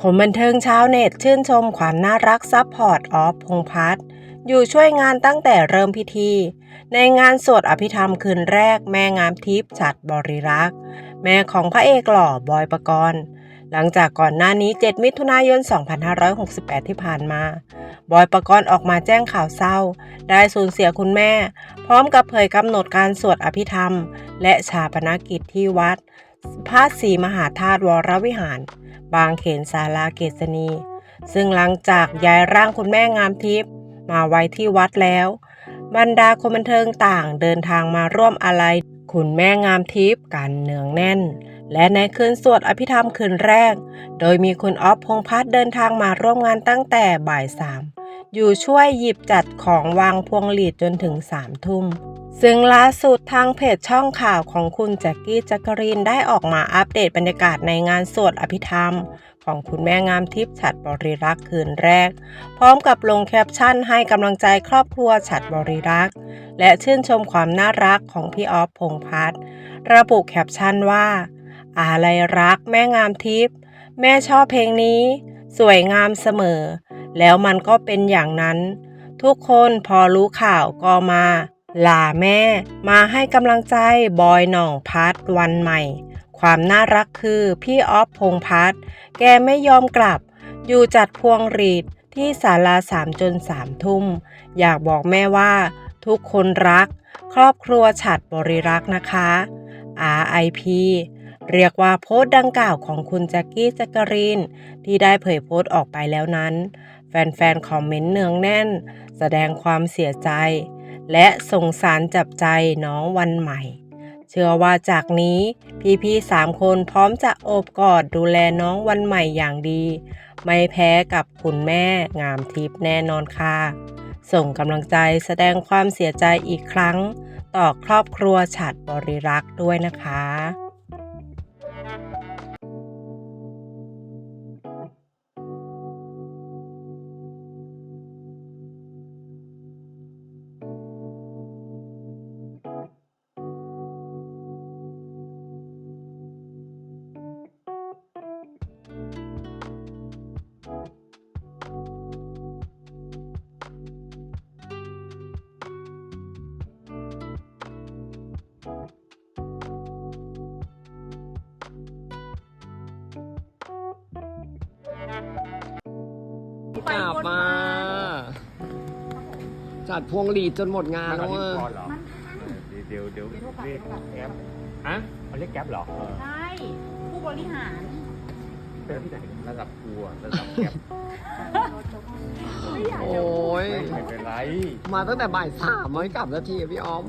คนบันเทิงชาวเน็ตชื่นชมความน่ารักซับพอร์ตออฟพงพัฒน์อยู่ช่วยงานตั้งแต่เริ่มพิธี ในงานสวดอภิธรรมคืนแรกแม่งามทิพย์ฉัดบริรักษ์ แม่ของพระเอกหล่อบอยปกรณ์หลังจากก่อนหน้านี้ 7 มิถุนายน 2568 ที่ผ่านมา บอยปกรณ์ออกมาแจ้งข่าวเศร้า ได้สูญเสียคุณแม่ พร้อมกับเผยกำหนดการสวดอภิธรรม และชาปนกิจที่วัด พระศรีมหาธาตุวรวิหาร บางเขนศาลาเกษณี ซึ่งหลังจากย้ายร่างคุณแม่งามทิพย์มาไว้ที่วัดแล้ว บรรดาคนบันเทิงต่างเดินทางมาร่วมอาลัยคุณแม่งามทิพย์กันเนืองแน่น และในคืนสวดอภิธรรมคืนแรก โดยมีคุณออฟพงพัฒน์เดินทางมาร่วมงานตั้งแต่บ่ายสามอยู่ช่วยหยิบจัดของวางพวงหลีดจนถึงสามทุ่ม ซึ่งล่าสุดทางเพจช่องข่าวของคุณแจ็คกี้แจ็คกรีนได้ออกมาอัปเดตบรรยากาศในงานสวดอภิธรรม ของคุณแม่งามทิพย์ฉัดบริรักษ์คืนแรก พร้อมกับลงแคปชั่นให้กำลังใจครอบครัวฉัดบริรักษ์และชื่นชมความน่ารักของพี่ออฟพงษ์พัฒน์ระบุแคปชั่นว่าอะไรรักแม่งามทิพย์แม่ชอบเพลงนี้ สวยงามเสมอ แล้วมันก็เป็นอย่างนั้น ทุกคนพอรู้ข่าวก็มา ลาแม่มาให้กำลังใจบอยหน่องพัดวันใหม่ ความน่ารักคือพี่ออฟพงพัฒน์แกไม่ยอมกลับ อยู่จัดพวงหรีดที่ศาลาสามจนสามทุ่ม อยากบอกแม่ว่า ทุกคนรัก ครอบครัวฉัดบริรักษ์นะคะ RIP เรียกว่าโพสต์ดังกล่าวของคุณแจ็คกี้แจ็คกรีน ที่ได้เผยโพสต์ออกไปแล้วนั้น แฟนๆ คอมเมนต์เนืองแน่น แสดงความเสียใจ และสงสารจับใจน้องวันใหม่ เชื่อว่าจากนี้พี่ๆสามคนพร้อมจะโอบกอดดูแลน้องวันใหม่อย่างดี ไม่แพ้กับคุณแม่งามทิพย์แน่นอนค่ะ ส่งกำลังใจแสดงความเสียใจอีกครั้ง ต่อครอบครัวฉัดบริรักษ์ด้วยนะคะ กลับมา จัดพวงหลีดจนหมดงานแล้วมาอะก่อนเหรอเดี๋ยวเดี๋ยวเรียกแก๊ปฮะเขาเรียกแก๊ปเหรอใช่ผู้บริหารเป็นที่ไหนระดับครัวระดับแก๊ปโอ้ยไม่เป็นไร มาตั้งแต่บ่ายสามไม่กลับสักทีอะพี่ออม